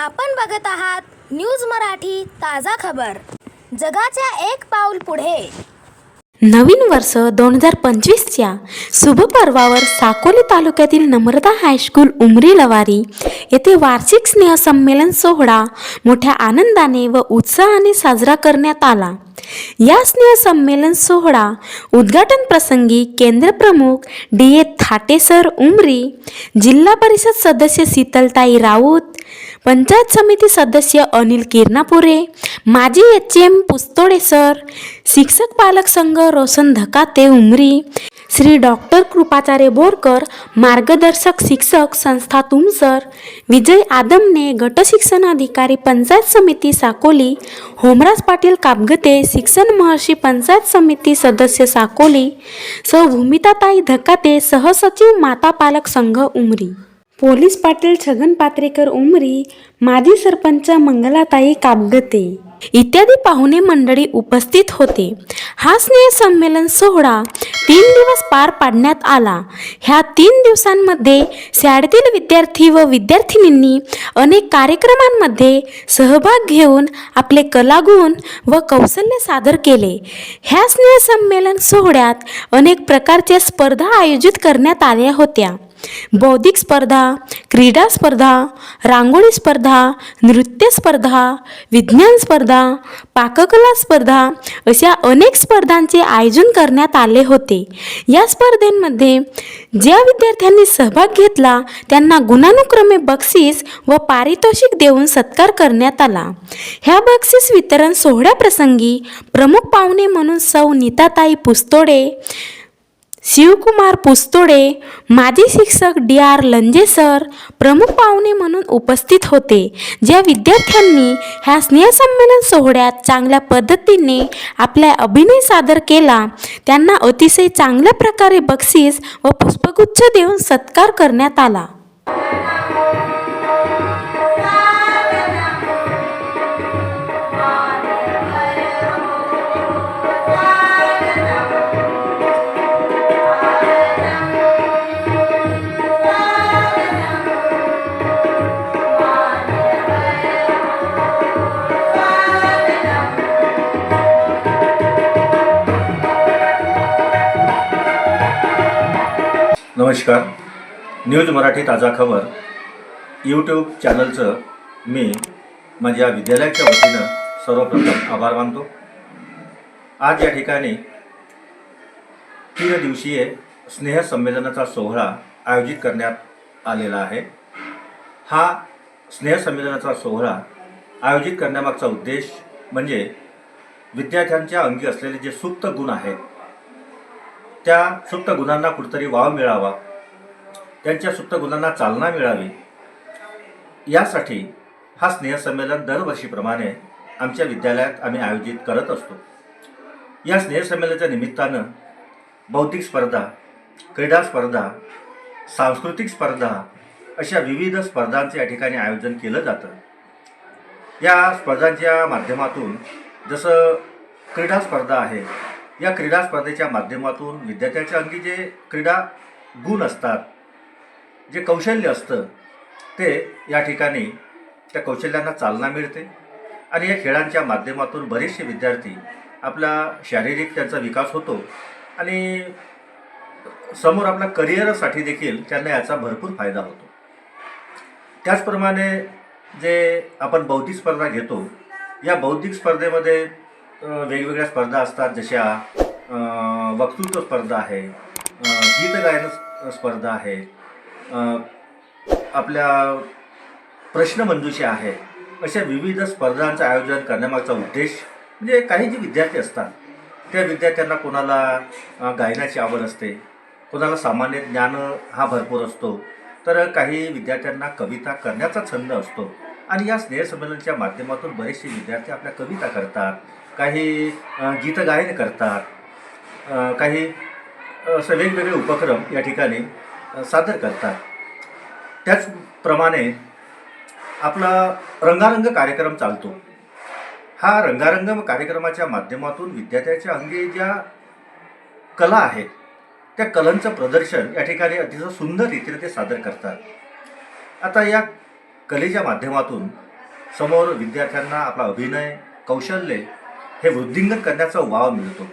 आपण बघत आहात न्यूज मराठी ताजा खबर. जगाच्या एक पाऊल पुढे. नवीन वर्ष दोन हजार पंचवीसच्या शुभपर्वावर साकोली तालुक्यातील नम्रता हायस्कूल उमरी लवारी येथे वार्षिक स्नेहसंमेलन सोहळा मोठ्या आनंदाने व उत्साहाने साजरा करण्यात आला. या स्नेहसंमेलन सोहळा उद्घाटन प्रसंगी केंद्रप्रमुख D A Thate sir Umri Zilla Parishad सदस्य शीतलताई राऊत पंचायत समिती सदस्य अनिल किरणापुरे माजी एच एम पुस्तोडे सर शिक्षक पालक संघ रोशन धकाते उमरी श्री डॉक्टर कृपाचार्य बोरकर मार्गदर्शक शिक्षक संस्था तुमसर विजय आदमने गट शिक्षणाधिकारी पंचायत समिती साकोली होमराज पाटील कापगते शिक्षण महर्षी पंचायत समिती सदस्य साकोली सौ भूमिताताई धकाते सहसचिव माता पालक संघ उमरी. पोलीस पाटील छगन पात्रेकर उमरी माजी सरपंच मंगलाताई कापगते. इत्यादी पाहुणे मंडळी उपस्थित होते. हा स्नेह संमेलन सोहळा तीन दिवस पार पाडण्यात आला. ह्या तीन दिवसांमध्ये शाळेतील विद्यार्थी व विद्यार्थिनींनी अनेक कार्यक्रमांमध्ये सहभाग घेऊन आपले कलागुण व कौशल्य सादर केले. ह्या स्नेह संमेलन सोहळ्यात अनेक प्रकारच्या स्पर्धा आयोजित करण्यात आल्या होत्या. बौद्धिक स्पर्धा क्रीडा स्पर्धा रांगोळी स्पर्धा नृत्य स्पर्धा विज्ञान स्पर्धा पाककला स्पर्धा अशा अनेक स्पर्धांचे आयोजन करण्यात आले होते. या स्पर्धेमध्ये ज्या विद्यार्थ्यांनी सहभाग घेतला त्यांना गुणानुक्रमे बक्षीस व पारितोषिक देऊन सत्कार करण्यात आला. ह्या बक्षीस वितरण सोहळ्याप्रसंगी प्रमुख पाहुणे म्हणून सौ नीताताई पुस्तोडे शिवकुमार पुस्तोडे माजी शिक्षक डी आर लंजे सर प्रमुख पाहुणे म्हणून उपस्थित होते ज्या विद्यार्थ्यांनी ह्या स्नेहसंमेलन सोहळ्यात चांगल्या पद्धतीने आपला अभिनय सादर केला त्यांना अतिशय चांगल्या प्रकारे बक्षीस व पुष्पगुच्छ देऊन सत्कार करण्यात आला. नमस्कार. न्यूज मराठी ताजा खबर. यूट्यूब चॅनलचं मी माझ्या विद्यालयाच्या वतीनं सर्वप्रथम आभार मानतो. आज या ठिकाणी तीन दिवसीय स्नेहसंमेलनाचा सोहळा आयोजित करण्यात आलेला आहे. हा स्नेहसंमेलनाचा सोहळा आयोजित करण्यामागचा उद्देश म्हणजे विद्यार्थ्यांच्या अंगी असलेले जे सुप्त गुण आहेत त्या सुप्त गुणांना कुठतरी वाव मिळावा त्यांच्या सुप्त गुणांना चालना मिळावी यासाठी हा स्नेहसंमेलन दरवर्षीप्रमाणे आमच्या विद्यालयात आम्ही आयोजित करत असतो. या स्नेहसंमेलनाच्या निमित्तानं बौद्धिक स्पर्धा क्रीडा स्पर्धा सांस्कृतिक स्पर्धा अशा विविध स्पर्धांचे या ठिकाणी आयोजन केलं जातं. या स्पर्धांच्या माध्यमातून जसं क्रीडा स्पर्धा आहे या क्रीडा स्पर्धेच्या माध्यमातून विद्यार्थ्याच्या अंगी जे क्रीडा गुण असतात जे कौशल्य असतं ते या ठिकाणी त्या कौशल्यांना चालना मिळते. आणि या खेळांच्या माध्यमातून बरेचसे विद्यार्थी आपला शारीरिक त्यांचा विकास होतो आणि समोर आपल्या करिअरसाठी देखील त्यांना याचा भरपूर फायदा होतो. त्याचप्रमाणे जे आपण बौद्धिक स्पर्धा घेतो या बौद्धिक स्पर्धेमध्ये वेगवेगळ्या स्पर्धा असतात जशा वक्तृत्व स्पर्धा आहे गीत गायन स्पर्धा आहे आपल्या प्रश्नमंजुषा आहे अशा विविध स्पर्धांचं आयोजन करण्यामागचा उद्देश म्हणजे काही जे विद्यार्थी असतात त्या विद्यार्थ्यांना कोणाला गायनाची आवड असते कोणाला सामान्य ज्ञान हा भरपूर असतो तर काही विद्यार्थ्यांना कविता करण्याचा छंद असतो आणि या स्नेहसंमेलनाच्या माध्यमातून बरेचसे विद्यार्थी आपल्या कविता करतात काही गीतगायन करतात. काही असं वेगवेगळे उपक्रम या ठिकाणी सादर करतात. त्याचप्रमाणे आपला रंगारंग कार्यक्रम चालतो. हा रंगारंग कार्यक्रमाच्या माध्यमातून विद्यार्थ्याच्या अंगी ज्या कला आहेत त्या कलांचं प्रदर्शन या ठिकाणी अतिशय सुंदर रीतीने ते सादर करतात. आता या कलेच्या माध्यमातून समोर विद्यार्थ्यांना आपला अभिनय कौशल्य हे वृद्धिंगत करण्याचा वाव मिळतो.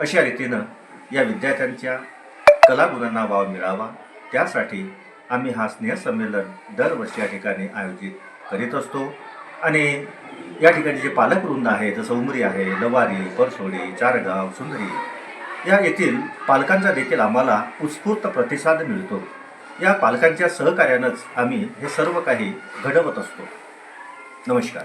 अशा रीतीनं या विद्यार्थ्यांच्या कलागुणांना वाव मिळावा. त्यासाठी आम्ही हा स्नेहसंमेलन दरवर्षी या ठिकाणी आयोजित करीत असतो. आणि या ठिकाणी जे पालकवृंद आहे जसं उमरी आहे लवारी परसोडी चारगाव सुंदरी या येथील पालकांचा देखील आम्हाला उत्स्फूर्त प्रतिसाद मिळतो. या पालकांच्या सहकार्यानंच आम्ही हे सर्व काही घडवत असतो. नमस्कार.